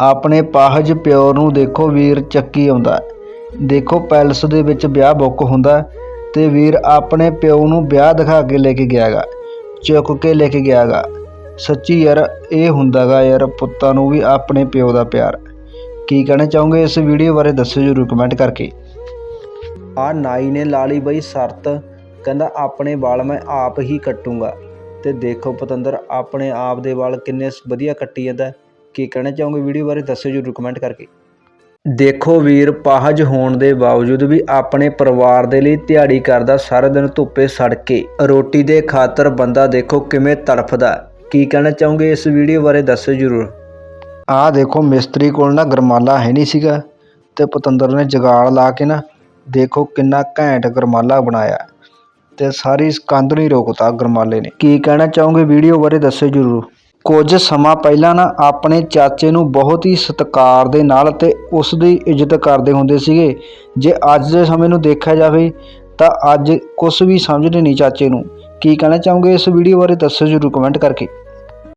ਆਪਣੇ ਪਾਹਜ ਪਿਓ ਨੂੰ ਦੇਖੋ ਵੀਰ ਚੱਕੀ ਆਉਂਦਾ। ਦੇਖੋ ਪੈਲਸ ਦੇ ਵਿੱਚ ਵਿਆਹ ਬੁੱਕ ਹੁੰਦਾ ਹੈ ਤੇ ਵੀਰ ਆਪਣੇ ਪਿਓ ਨੂੰ ਵਿਆਹ ਦਿਖਾ ਕੇ ਲੈ ਕੇ ਗਿਆਗਾ, ਚੁੱਕ ਕੇ ਲੈ ਕੇ ਗਿਆਗਾ। ਸੱਚੀ ਯਾਰ, ਇਹ ਹੁੰਦਾਗਾ ਯਾਰ ਪੁੱਤਾਂ ਨੂੰ ਵੀ ਆਪਣੇ ਪਿਓ ਦਾ ਪਿਆਰ। ਕੀ ਕਹਿਣਾ ਚਾਹੋਗੇ ਇਸ ਵੀਡੀਓ ਬਾਰੇ ਦੱਸੋ ਜਰੂਰ ਕਮੈਂਟ ਕਰਕੇ। ਆ ਨਾਈ ਨੇ ਲਾ ਲਈ ਬਈ ਸ਼ਰਤ, ਕਹਿੰਦਾ ਆਪਣੇ ਵਾਲ ਮੈਂ ਆਪ ਹੀ ਕੱਟੂੰਗਾ। ਤੇ ਦੇਖੋ ਪਤੰਦਰ, ਆਪਣੇ ਆਪ ਦੇ ਵਾਲ ਕਿੰਨੇ ਵਧੀਆ ਕੱਟੀ ਜਾਂਦਾ। ਕੀ ਕਹਿਣਾ ਚਾਹੋਗੇ ਵੀਡੀਓ ਬਾਰੇ ਦੱਸੋ ਜਰੂਰ ਕਮੈਂਟ ਕਰਕੇ। ਦੇਖੋ ਵੀਰ, ਪਾਹਜ ਹੋਣ ਦੇ ਬਾਵਜੂਦ ਵੀ ਆਪਣੇ ਪਰਿਵਾਰ ਦੇ ਲਈ ਦਿਹਾੜੀ ਕਰਦਾ, ਸਾਰਾ ਦਿਨ ਧੁੱਪੇ ਸੜ ਕੇ। ਰੋਟੀ ਦੇ ਖਾਤਰ ਬੰਦਾ ਦੇਖੋ ਕਿਵੇਂ ਤੜਫਦਾ ਕੀ ਕਹਿਣਾ ਚਾਹੋਗੇ ਇਸ ਵੀਡੀਓ ਬਾਰੇ ਦੱਸੋ ਜਰੂਰ। ਆਹ ਦੇਖੋ, ਮਿਸਤਰੀ ਕੋਲ ਨਾ ਗਰਮਾਲਾ ਹੈ ਨਹੀਂ ਸੀਗਾ ਤੇ ਪਤੰਦਰ ਨੇ ਜਗਾੜ ਲਾ ਕੇ ਨਾ ਦੇਖੋ ਕਿੰਨਾ ਘੈਂਟ ਗਰਮਾਲਾ ਬਣਾਇਆ। ਤੇ ਸਾਰੀ ਇਸ ਕੰਧ ਨਹੀਂ ਰੋਕਤਾ ਗਰਮਾਲੇ ਨੇ। ਕੀ ਕਹਿਣਾ ਚਾਹੋਗੇ ਵੀਡੀਓ ਬਾਰੇ ਦੱਸੋ ਜਰੂਰ। ਕੁਝ ਸਮਾਂ ਪਹਿਲਾਂ ਨਾ ਆਪਣੇ ਚਾਚੇ ਨੂੰ ਬਹੁਤ ਹੀ ਸਤਿਕਾਰ ਦੇ ਨਾਲ ਅਤੇ ਉਸ ਦੀ ਇੱਜ਼ਤ ਕਰਦੇ ਹੁੰਦੇ ਸੀਗੇ। ਜੇ ਅੱਜ ਦੇ ਸਮੇਂ ਨੂੰ ਦੇਖਿਆ ਜਾਵੇ ਤਾਂ ਅੱਜ ਕੁਛ ਵੀ ਸਮਝਦੇ ਨਹੀਂ ਚਾਚੇ ਨੂੰ। ਕੀ ਕਹਿਣਾ ਚਾਹੋਗੇ ਇਸ ਵੀਡੀਓ ਬਾਰੇ ਦੱਸੋ ਜਰੂਰ ਕਮੈਂਟ ਕਰਕੇ।